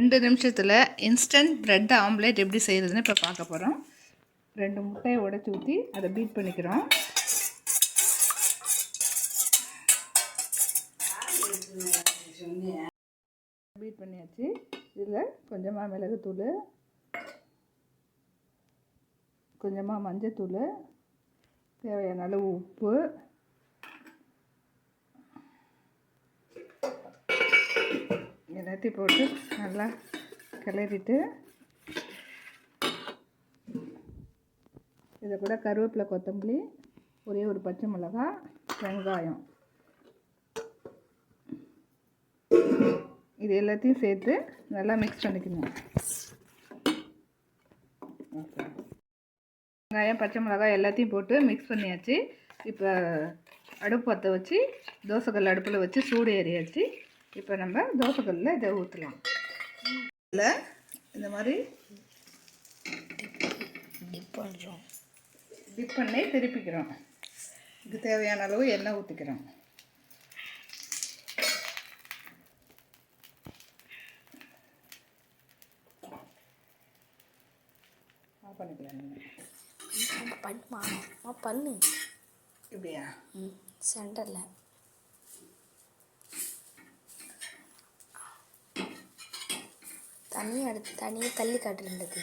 ரெண்டு நிமிஷத்தில் instant bread omelette எப்படி செய்கிறதுன்னு இப்போ பார்க்க போகிறோம் ரெண்டு முட்டையை உடைச்சி ஊற்றி அதை பீட் பண்ணிக்கிறோம். பீட் பண்ணியாச்சு. இதில் கொஞ்சமாக மிளகுத்தூள் கொஞ்சமாக மஞ்சத்தூள் தேவையான அளவு உப்பு எல்லாத்தையும் போட்டு நல்லா கிளறிட்டு இதை கூட கருவேப்பிலை கொத்தமல்லி ஒரே ஒரு பச்சை மிளகாய் வெங்காயம். இது எல்லாத்தையும் சேர்த்து நல்லா மிக்ஸ் பண்ணிக்கணும் வெங்காயம் பச்சை மிளகாய் எல்லாத்தையும் போட்டு மிக்ஸ் பண்ணியாச்சு. இப்போ அடுப்பு பற்ற வச்சு தோசைக்கல் அடுப்பில் வச்சு சூடு ஏறியாச்சு. இப்போ நம்ம தோசைக்கல்லில் இதை ஊற்றலாம். இதில் இந்த மாதிரி டிப் பண்ணுறோம் டிப் பண்ணி திருப்பிக்கிறோம். இதுக்கு தேவையான அளவு எண்ணெய் ஊற்றிக்கிறோம். பண்ணிக்கலாம் பண்ணுமா பண்ணு. இப்படியா? ம் சென்டரில். தண்ணி அடுத்து தண்ணியை தள்ளி காட்டிருந்தது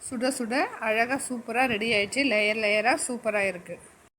சுட சுட அழகாக சூப்பராக ரெடி ஆயிடுச்சு. லேயர் லேயராக சூப்பராக இருக்குது